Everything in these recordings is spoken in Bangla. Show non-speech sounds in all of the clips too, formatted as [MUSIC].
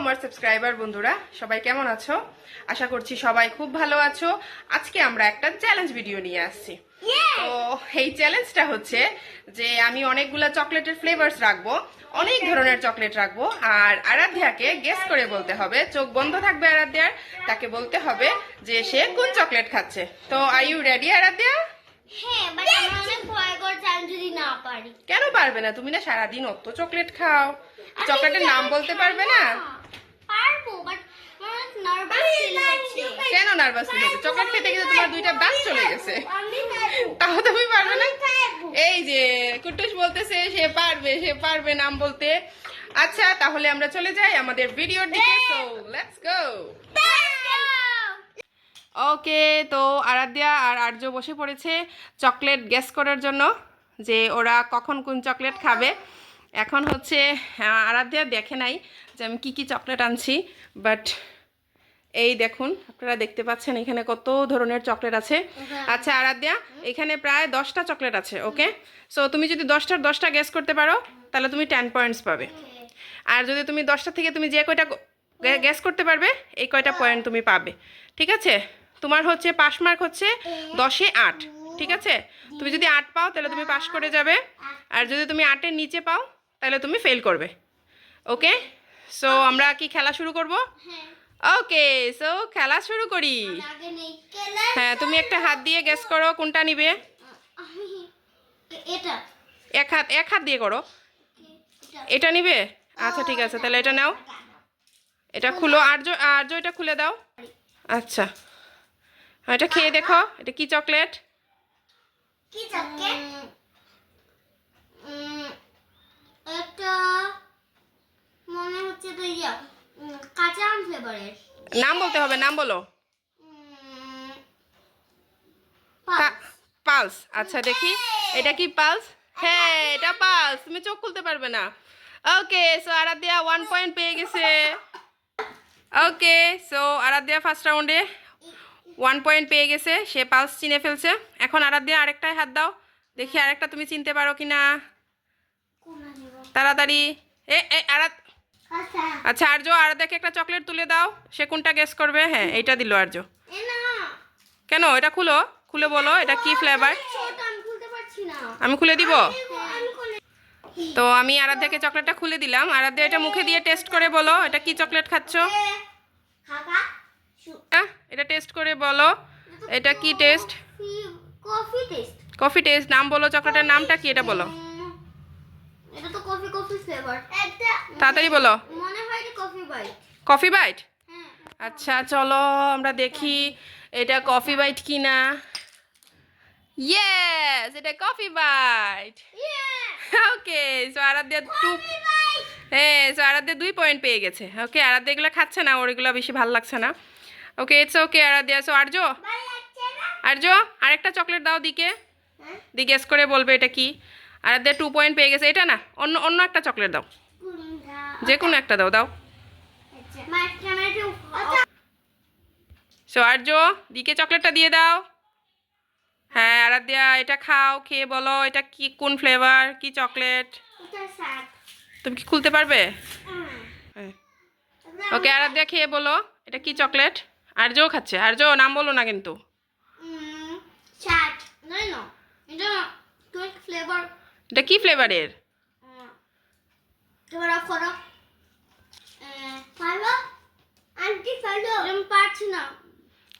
আমার সাবস্ক্রাইবার বন্ধুরা সবাই কেমন আছো? আশা করছি সবাই খুব ভালো আছো। আজকে আমরা একটা চ্যালেঞ্জ ভিডিও নিয়ে আসছি। তো এই চ্যালেঞ্জটা হচ্ছে যে আমি অনেকগুলো চকলেটের ফ্লেভারস রাখব অনেক ধরনের চকলেট রাখব আর আরাধ্যাকে গেস করে বলতে হবে চোখ বন্ধ থাকবে আরাধ্যার তাকে বলতে হবে যে সে কোন চকলেট খাচ্ছে। তো আই ইউ রেডি আরাধ্যা? হ্যাঁ কেন পারবে না? তুমি না সারাদিন অত চকলেট খাও। চকলেটের নাম বলতে পারবে না? পারব বাট আমার অনেক নার্ভাস ফিল হচ্ছে। কেন নার্ভাস ফিল হচ্ছে? চকলেট খেতে খেতে তোমার দুইটা দাঁত চলে গেছে। তাও তুমি পারবে না? এই যে কুটুস বলতেছে সে পারবে সে পারবে নাম বলতে। আচ্ছা তাহলে আমরা চলে যাই আমাদের ভিডিওর দিকে। সো লেটস গো ওকে তো আরাধ্যা আর আর্য বসে পড়েছে চকলেট গ্যাস করার জন্য যে ওরা কখন কোন চকলেট খাবে। এখন হচ্ছে আরাধ্যা দেখে নাই যে আমি কী কী চকলেট আনছি বাট এই দেখুন আপনারা দেখতে পাচ্ছেন এখানে কত ধরনের চকলেট আছে। আচ্ছা আরাধ্যা এখানে প্রায় দশটা চকলেট আছে ওকে? সো তুমি যদি দশটার দশটা গ্যাস করতে পারো তাহলে তুমি টেন পয়েন্টস পাবে। আর যদি তুমি দশটা থেকে তুমি যে কয়টা গ্যাস করতে পারবে এই কয়টা পয়েন্ট তুমি পাবে ঠিক আছে? তোমার হচ্ছে পাস মার্ক হচ্ছে দশে আট ঠিক আছে? তুমি যদি আট পাও তাহলে তুমি পাস করে যাবে। আর যদি তুমি আটের নিচে পাও তাহলে তুমি ফেল করবে। ওকে সো আমরা কি খেলা শুরু করব? ওকে সো খেলা শুরু করি। হ্যাঁ তুমি একটা হাত দিয়ে গ্যাস করো কোনটা নিবে? এক হাত এক হাত দিয়ে করো। এটা। নিবে? আচ্ছা ঠিক আছে তাহলে এটা নাও। এটা খুলো আর্য আর্য এটা খুলে দাও। আচ্ছা। হ্যাঁ, এটা খেয়ে দেখো এটা কি চকলেট? কি চকলেট? একটা মনে হচ্ছে তো ইয়া উম, কাঁচা আম ফ্লেভারের নাম বলতে হবে নাম বলো। পালস। আচ্ছা দেখি এটা কি পালস? হ্যাঁ এটা পালস তুমি চোখ খুলতে পারবে না। Okay so Aradhya one point পেয়ে গেছে। ওকে সো আরাধ্যা ফার্স্ট রাউন্ডে ওয়ান পয়েন্ট পেয়ে গেছে সে পালস চিনে ফেলছে। এখন আরাধ্যা আরেকটায় হাত দাও দেখি আরেকটা তুমি চিনতে পারো কি না তাড়াতাড়ি। এ এ আরাত আচ্ছা। আর্য আরাধ্যাকে একটা চকলেট তুলে দাও। সে কোনটা গেস করবে? হ্যাঁ এইটা দিল আর্য কেন? এটা খুলো। খুলে বলো এটা কি ফ্লেভার আমি খুলে দিব? তো আমি আরাধ্যাকে চকলেটটা খুলে দিলাম। আরাধ্যা এটা মুখে দিয়ে টেস্ট করে বলো এটা কি চকলেট খাচ্ছ? এটা টেস্ট করে বলো এটা কি taste coffee taste coffee taste নাম বলো চকলেটের নামটা কি এটা বলো এটা তো কফি কফি ফ্লেভার একটা তাড়াতাড়ি বলো। কফি বাইট হ্যাঁ। আচ্ছা চলো আমরা দেখি এটা কফি বাইট কি না ইয়েস এটা coffee bite okay so Aradhya two হ্যাঁ সো আরাধ্যা দুই পয়েন্ট পেয়ে গেছে। ওকে আরাধ্যা এগুলো খাচ্ছে না ওর এগুলো বেশি ভালো লাগছে না। Okay it's okay Aradhya. So আর্য আর্য আরেকটা চকলেট দাও দিকে। হ্যাঁ? গেস করে বলবে এটা কি? আরাধ্যা টু পয়েন্ট পেয়ে গেছে। এটা না অন্য অন্য একটা চকলেট দাও। যে কোনো একটা দাও দাও। সো আর্য দিকে চকলেটটা দিয়ে দাও। হ্যাঁ আরাধ্যা এটা খাও খেয়ে বলো এটা কি কোন ফ্লেভার কি চকলেট তুমি কি খুলতে পারবে? ওকে ওকে আরাধ্যা খেয়ে বলো এটা কি চকলেট আর্যও খাচ্ছে। আর্য নাম বলো না কিন্তু চাট নাই না এটা টুয়েলভ ফ্লেভার এটা কি ফ্লেভারের তোমার অফ করো ভালো আন্টি ভালো আমি পারছি না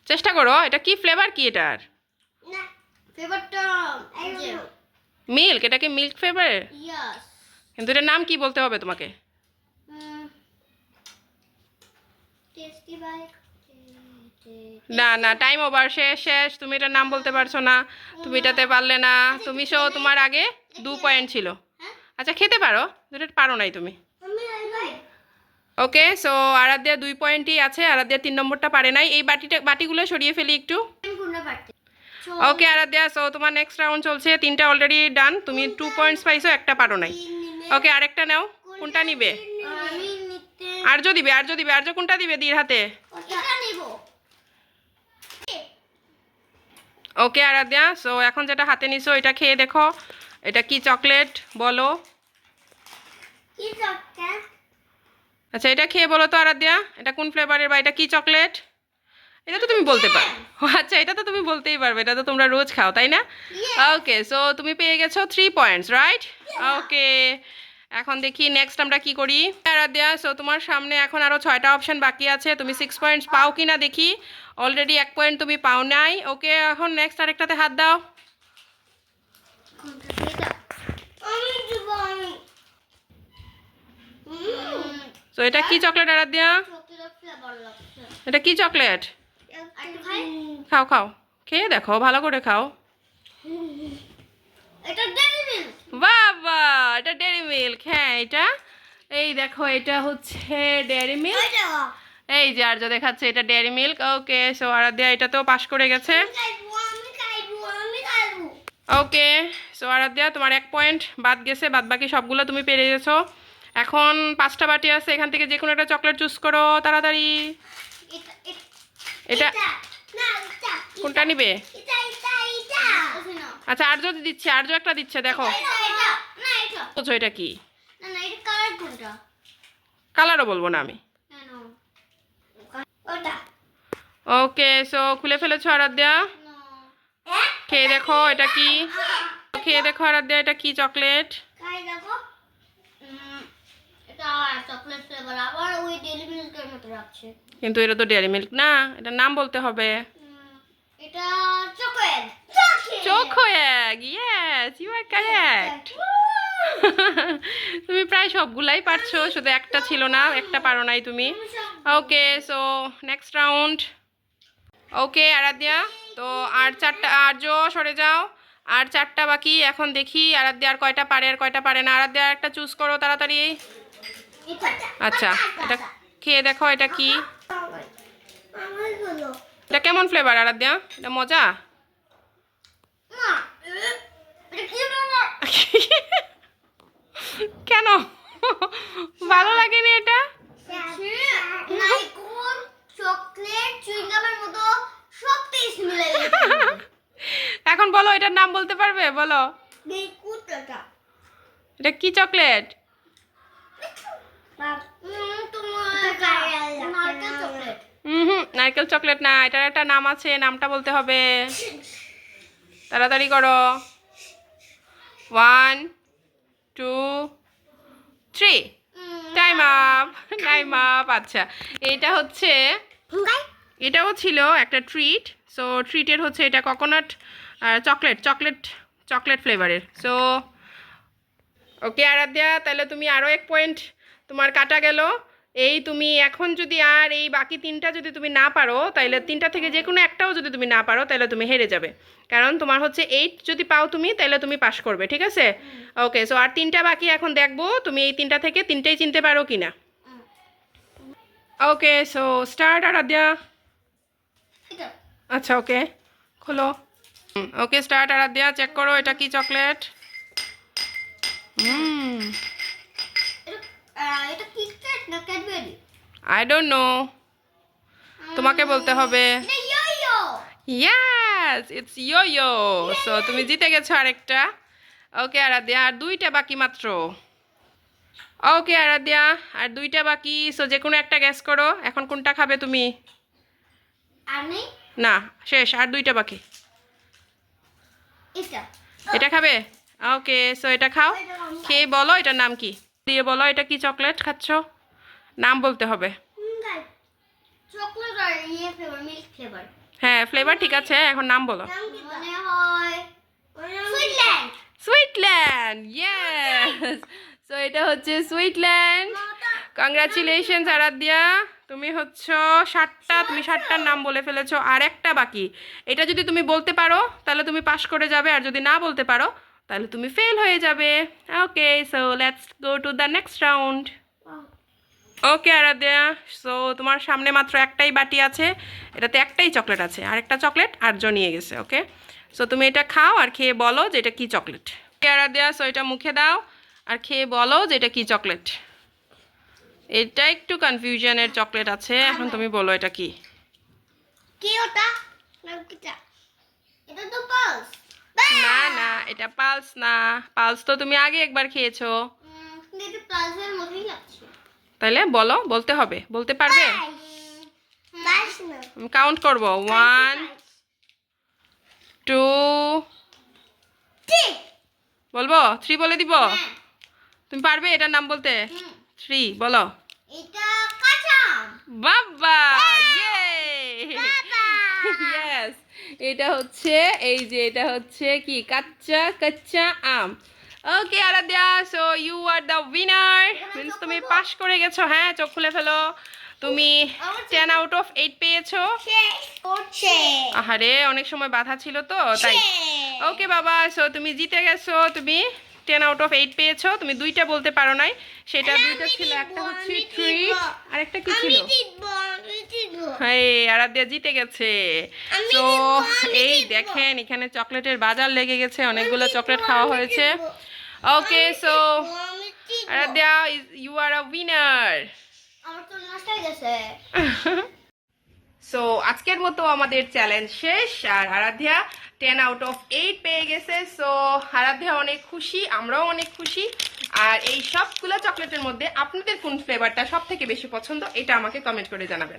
চেষ্টা করো এটা কি ফ্লেভার কি এটার না ফ্লেভারটা মিল্ক এটা কি মিল্ক ফ্লেভার ইয়াস কিন্তু এটার নাম কি বলতে হবে তোমাকে টেস্টি বাইক না না টাইম ওভার শেষ শেষ তুমি এটার নাম বলতে পারছ না। তুমি এটাতে পারলে না। তুমি সো তোমার আগে দু পয়েন্ট ছিল। আচ্ছা খেতে পারো। যেটা পারো নাই তুমি। ওকে সো আরাধ্যা দুই পয়েন্টই আছে। আরাধ্যা তিন নম্বরটা পারে নাই। এই বাটিটা বাটিগুলো সরিয়ে ফেলি একটু। ওকে আরাধ্যা সো তোমার নেক্সট রাউন্ড চলছে। তিনটা অলরেডি ডান তুমি টু পয়েন্টস পাইছো একটা পারো নাই। ওকে আরেকটা নাও। কোনটা নিবে? আর্য দিবে আর্য দিবে। আর্য কোনটা দিবে দির হাতে এটা নেব ওকে আরাধ্যা সো এখন যেটা হাতে নিছো এটা খেয়ে দেখো। এটা কি চকলেট বলো। কি চকলেট আচ্ছা এটা খেয়ে বলো তো আরাধ্যা এটা কোন ফ্লেভারের বা এটা কি চকলেট এটা তো তুমি বলতে পারো [LAUGHS] আচ্ছা এটা তো তুমি বলতেই পারবে এটা তো তোমরা রোজ খাও তাই না? ওকে সো তুমি পেয়ে গেছো থ্রি পয়েন্টস রাইট ওকে এখন দেখি নেক্সট আমরা কি করি? আরাধ্যা সো তোমার সামনে এখন আরও ছয়টা অপশন বাকি আছে। তুমি সিক্স পয়েন্টস পাও কি না দেখি। অলরেডি এক পয়েন্ট তুমি পাও নাই। ওকে এখন নেক্সট আরেকটাতে হাত দাও। সো এটা কি চকলেট আরাধ্যা? এটা কি চকলেট খাও খাও। খেয়ে দেখো, ভালো করে খাও। এটা এটা ডেয়ারি মিল্ক হ্যাঁ এটা? এই দেখো এটা হচ্ছে ডেয়ারি মিল্ক এই যে আর যা দেখাচ্ছে এটা Dairy Milk okay so Aradhya এটা তো পাশ করে গেছে। ওকে সো আরাধ্যা তোমার এক পয়েন্ট বাদ গেছে বাদ বাকি সবগুলো তুমি পেরে গেছো। এখন পাঁচটা বাটি আছে এখান থেকে যে কোনো একটা চকলেট চুজ করো তাড়াতাড়ি। এটা কোনটা নিবে? আচ্ছা আর্য দিচ্ছে আর্য একটা দিচ্ছে দেখো। এটা এটা এটা কি এটা কালারও বলব না আমি। ওকে সো খুলে ফেলেছো আরাধ্যা? না। খেয়ে দেখো এটা কি? খেয়ে দেখো আরাধ্যা এটা কি চকলেট এটা কিন্তু এটা তো ডেয়ারি মিল্ক না এটার নাম বলতে হবে। এটা চোখো এক ইয়েস ইউ আর কারেক্ট তুমি প্রায় সবগুলাই পারছ শুধু একটা ছিল না একটা পারো নাই তুমি। Okay so next round okay Aradhya তো আর চারটা আর্য সরে যাও। আর চারটা বাকি এখন দেখি আরাধ্যা আর কয়টা পারে আর কয়টা পারে না। আরাধ্যা আর একটা চুজ করো তাড়াতাড়ি। আচ্ছা এটা খেয়ে দেখো এটা কি? এটা কেমন ফ্লেভার আরাধ্যা? এটা মজা? [LAUGHS] কেন? ভালো লাগেনি এটা? এখন বলো, এটার নাম বলতে পারবে? বলো। এটা কি চকলেট? নারকেল চকলেট না, এটার একটা নাম আছে, নামটা বলতে হবে। তাড়াতাড়ি করো। One two three time up time up আচ্ছা এটা হচ্ছে এটাও ছিল একটা ট্রিট সো ট্রিটের হচ্ছে এটা কোকোনাট আর চকলেট চকলেট চকলেট ফ্লেভারের সো ওকে আরাধ্যা তাহলে তুমি আরও এক পয়েন্ট তোমার কাটা গেল। এই তুমি এখন যদি আর এই বাকি তিনটা যদি তুমি না পারো তাহলে তিনটা থেকে যে কোনো একটাও যদি তুমি না পারো তাহলে তুমি হেরে যাবে। কারণ তোমার হচ্ছে এইট যদি পাও তুমি তাহলে তুমি পাস করবে ঠিক আছে? ওকে সো আর তিনটা বাকি এখন দেখব তুমি এই তিনটা থেকে তিনটেই চিনতে পারো কি না ওকে সো স্টার্ট আরাধ্যা। আচ্ছা ওকে খোলো। ওকে স্টার্ট আরাধ্যা চেক করো এটা কি চকলেট হুম এটা কিটক্যাট না ক্যাডবেরি আই ডোন্ট নো তোমাকে বলতে হবে। ইয়াস ইটস ইয়ো ইয়ো সো তুমি জিতে গেছো আরেকটা। ওকে আরাধ্যা আর দুইটা বাকি মাত্র। ওকে আরাধ্যা আর দুইটা বাকি। সো যে কোনো একটা গ্যাস করো এখন কোনটা খাবে তুমি? না শেষ আর দুইটা বাকি। এটা। এটা খাবে? ওকে সো এটা খাও। খেয়ে বলো এটার নাম কি? দিয়ে বলো এটা কি চকলেট খাচ্ছ? নাম বলতে হবে। ইয়ে হ্যাঁ ফ্লেভার ঠিক আছে এখন নাম বলো। সুইটল্যান্ড। ইয়েস সো এটা হচ্ছে সুইটল্যান্ড। কংগ্রাচুলেশনস আরাধ্যা। তুমি হচ্ছ ষাটটা তুমি ষাটটার নাম বলে ফেলেছো। আর একটা বাকি। এটা যদি তুমি বলতে পারো তাহলে তুমি পাশ করে যাবে। আর যদি না বলতে পারো তাহলে তুমি ফেল হয়ে যাবে। Okay so let's go to the next round okay Aradhya so তোমার সামনে মাত্র একটাই বাটি আছে। এটাতে একটাই চকলেট আছে। আর একটা চকলেট আর নিয়ে গেছে ওকে সো তুমি এটা খাও আর খেয়ে বলো যে এটা কী চকলেট। ওকে আরাধ্যা সো এটা মুখে দাও আর খেয়ে বলো যে এটা কী চকলেট। এটা একটু কনফিউশনের চকলেট আছে। এখন তুমি বলো এটা কি। না না এটা পালস না। পালস তো তুমি আগে একবার খেয়েছো। তাইলে বলো বলতে হবে বলতে পারবে? কাউন্ট করব। ওয়ান টু বলব? থ্রি বলে দিব? তুমি পারবে এটার নাম বলতে? থ্রি বলো। বাবা এটা হচ্ছে এই যে এটা হচ্ছে কি? কাচ্চা কাচ্চা আম। Okay Aradhya so you are the winner means তুমি পাস করে গেছো হ্যাঁ চোখ খুলে ফেলো। তুমি টেন আউট অফ এইট পেয়েছ। আহারে অনেক সময় বাধা ছিল তো তাই। ওকে বাবা সো তুমি জিতে গেছো তুমি টেন আউট অফ এইট পেয়েছ। তুমি দুইটা বলতে পারো নাই। সেটা দুইটা ছিল একটা হচ্ছে থ্রি। আর একটা কি ছিল? হ্যাঁ আরাধ্যা জিতে গেছে। তো এই দেখেন এখানে চকলেটের বাজার লেগে গেছে অনেকগুলো চকলেট খাওয়া হয়েছে। আ উইনার আমার তো নষ্ট হয়ে গেছে সো আজকের মতো আমাদের চ্যালেঞ্জ শেষ আর Aradhya ten out of eight পেয়ে গেছে সো আরাধ্যা অনেক খুশি আমরাও অনেক খুশি আর এই সবগুলো চকলেটের মধ্যে আপনাদের কোন ফ্লেভারটা সব থেকে বেশি পছন্দ এটা আমাকে কমেন্ট করে জানাবেন